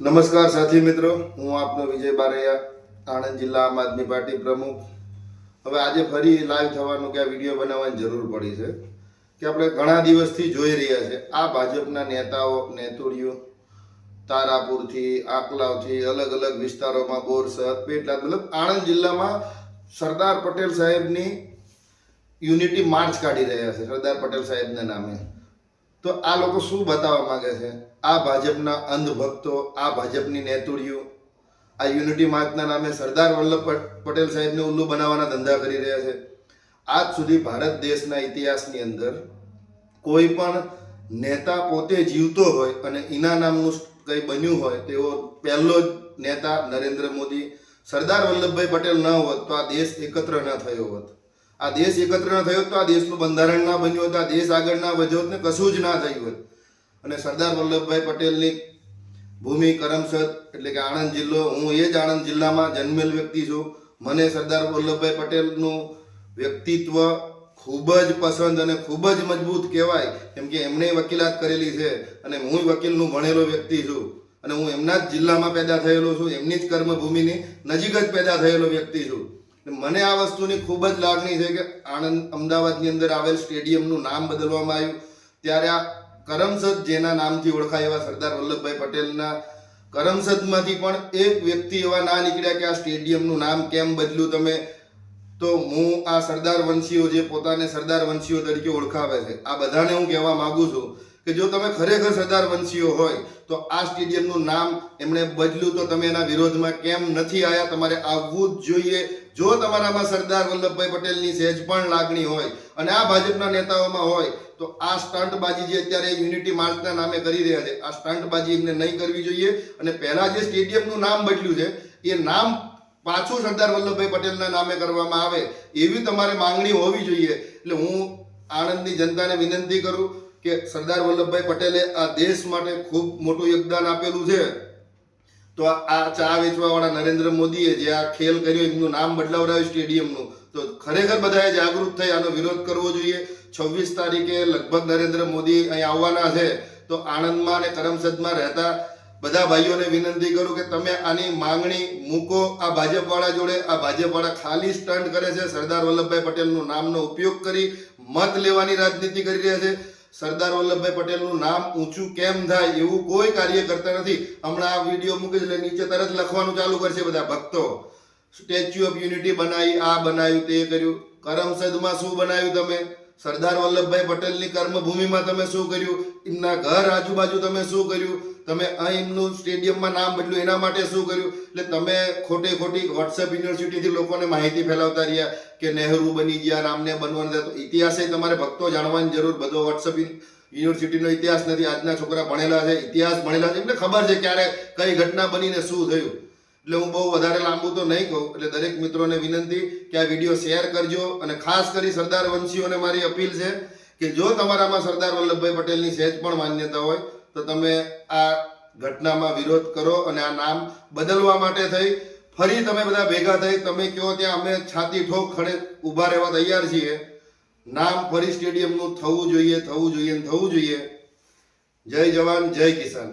નમસ્કાર સાથી મિત્રો, હું આપનો વિજય બારૈયા, આણંદ જિલ્લા આમ આદમી પાર્ટી પ્રમુખ. હવે આજે ફરી લાઈવ થવાનું કે આ વીડિયો બનાવવાની જરૂર પડી છે કે આપણે ઘણા દિવસથી જોઈ રહ્યા છે. આ ભાજપના નેતાઓ, નેતુડીઓ, તારાપુરથી, આકલાવથી, અલગ અલગ વિસ્તારોમાં બોરસદ પેટલાદ મતલબ આણંદ જિલ્લામાં સરદાર પટેલ સાહેબની યુનિટી માર્ચ કાઢી રહ્યા છે. સરદાર પટેલ સાહેબના નામે. તો આ લોકો શું બતાવવા માંગે છે? આ ભાજપના અંધભક્તો, આ ભાજપની નેતુડીઓ, આ યુનિટી માર્ચના નામે સરદાર વલ્લભ પટેલ સાહેબને ઉલ્લુ બનાવવાના ધંધા કરી રહ્યા છે. આજ સુધી ભારત દેશના ઇતિહાસની અંદર કોઈ પણ નેતા પોતે જીવતો હોય અને એના નામનું કંઈ બન્યું હોય તેવો પહેલો જ નેતા નરેન્દ્ર મોદી, સરદાર વલ્લભભાઈ પટેલ ન હોત તો આ દેશ એકત્ર ન થયો હોત. આ દેશ એકત્ર ન થયો તો આ દેશનું બંધારણ ના બન્યું હોત, આ દેશ આગળ ના વધ્યો ને કશું જ ના થયું હોત. અને સરદાર વલ્લભભાઈ પટેલની ભૂમિ કરમસદ એટલે કે આણંદ જિલ્લો, હું એ જ આણંદ જિલ્લામાં જન્મેલ વ્યક્તિ છું. મને સરદાર વલ્લભભાઈ પટેલનું વ્યક્તિત્વ ખૂબ જ પસંદ અને ખૂબ જ મજબૂત કહેવાય, કેમ કે એમણે વકીલાત કરેલી છે અને હું વકીલનું ભણેલો વ્યક્તિ છું. અને હું એમના જ જિલ્લામાં પેદા થયેલો છું, એમની જ કર્મભૂમિની નજીક જ પેદા થયેલો વ્યક્તિ છું. મને આ વસ્તુની ખૂબ જ લાગણી છે કે આણંદ અમદાવાદની અંદર આવેલ સ્ટેડિયમનું નામ બદલવામાં આવ્યું. ત્યારે આ કરમસદ જેના નામથી ઓળખાય એવા સરદાર વલ્લભભાઈ પટેલના કરમસદમાંથી પણ એક વ્યક્તિ એવા ના નીકળ્યા કે આ સ્ટેડિયમનું નામ કેમ બદલ્યું તમે? તો હું આ સરદાર વંશીઓ જે પોતાને સરદાર વંશીઓ તરીકે ઓળખાવે છે, આ બધાને હું કહેવા માગું છું કે જો તમે ખરેખર સરદાર વંશીઓ હોય, તો આ સ્ટેડિયમનું નામ એમણે બદલ્યું તો તમે એના વિરોધમાં કેમ નથી આવ્યા તમારે આવવું જ જોઈએ. જો તમારામાં સરદાર વલ્લભભાઈ પટેલની સહેજ પણ લાગણી હોય અને આ ભાજપના નેતાઓમાં હોય, તો આ સ્ટંટબાજી જે અત્યારે યુનિટી માર્ચના નામે કરી રહ્યા છે, આ સ્ટંટબાજી એમને નહીં કરવી જોઈએ. અને પહેલા જે સ્ટેડિયમનું નામ બદલ્યું છે, એ નામ પાછું સરદાર વલ્લભભાઈ પટેલના નામે કરવામાં આવે એવી તમારે માંગણી હોવી જોઈએ. એટલે હું આણંદની જનતાને વિનંતી કરું કે સરદાર વલ્લભભાઈ પટેલે આ દેશ માટે ખૂબ મોટું યોગદાન આપેલું છે. તો આ ચા વેચવાવાળા નરેન્દ્ર મોદીએ જે આ ખેલ કર્યો, એમનું નામ બદલાવડાવ્યું સ્ટેડિયમનું. તો ખરેખર બધાએ જાગૃત થઈ આનો વિરોધ કરવો જોઈએ. છવ્વીસ તારીખે લગભગ નરેન્દ્ર મોદી અહીં આવવાના છે. તો આણંદમાં અને કરમસદમાં રહેતા બધા ભાઈઓને વિનંતી કરું કે તમે આની માંગણી મૂકો. આ ભાજપવાળા જોડે, આ ભાજપવાળા ખાલી સ્ટન્ટ કરે છે. સરદાર વલ્લભભાઈ પટેલનું નામનો ઉપયોગ કરી મત લેવાની રાજનીતિ કરી રહ્યા છે. સરદાર વલ્લભભાઈ પટેલનું નામ ઊંચું કેમ થાય એવું કોઈ કાર્ય કરતા નથી. હમણાં આ વીડિયો મૂકી એટલે નીચે તરત લખવાનું ચાલુ કરશે બધા ભક્તો. સ્ટેચ્યુ ઓફ યુનિટી બનાવી, આ બનાવ્યું, તે કર્યું. કરમસદમાં શું બનાવ્યું તમે? સરદાર વલ્લભભાઈ પટેલની કર્મભૂમિમાં તમે શું કર્યું? એમના ઘર આજુબાજુ તમે શું કર્યું? તમે અહીંનું સ્ટેડિયમમાં નામ બદલ્યું, એના માટે શું કર્યું? એટલે તમે ખોટે ખોટી વોટ્સએપ યુનિવર્સિટીથી લોકોને માહિતી ફેલાવતા રહ્યા કે નહેરુ બની ગયા, રામને બનવાનું તો ઇતિહાસે તમારે ભક્તો જાણવાની જરૂર, બધો વોટ્સએપ યુનિવર્સિટીનો ઇતિહાસ નથી. આજના છોકરા ભણેલા છે, ઇતિહાસ ભણેલા છે. એમને ખબર છે ક્યારે કઈ ઘટના બનીને શું થયું. એટલે હું બહુ વધારે લાંબુ તો નહીં કહું, એટલે દરેક મિત્રોને વિનંતી કે આ વીડિયો શેર કરજો અને ખાસ કરી સરદાર વંશીઓને મારી અપીલ છે કે જો તમારામાં સરદાર વલ્લભભાઈ પટેલની સહેજ પણ માન્યતા હોય, તો તમે આ ઘટનામાં વિરોધ કરો અને આ નામ બદલવા માટે થઈ. ફરી તમે બધા ભેગા થઈ, તમે કહો ત્યાં અમે છાતી ઠોક ખડે ઊભા રહેવા તૈયાર છીએ. નામ ફરી સ્ટેડિયમનું થવું જોઈએ થવું જોઈએ થવું જોઈએ. જય જવાન, જય કિસાન.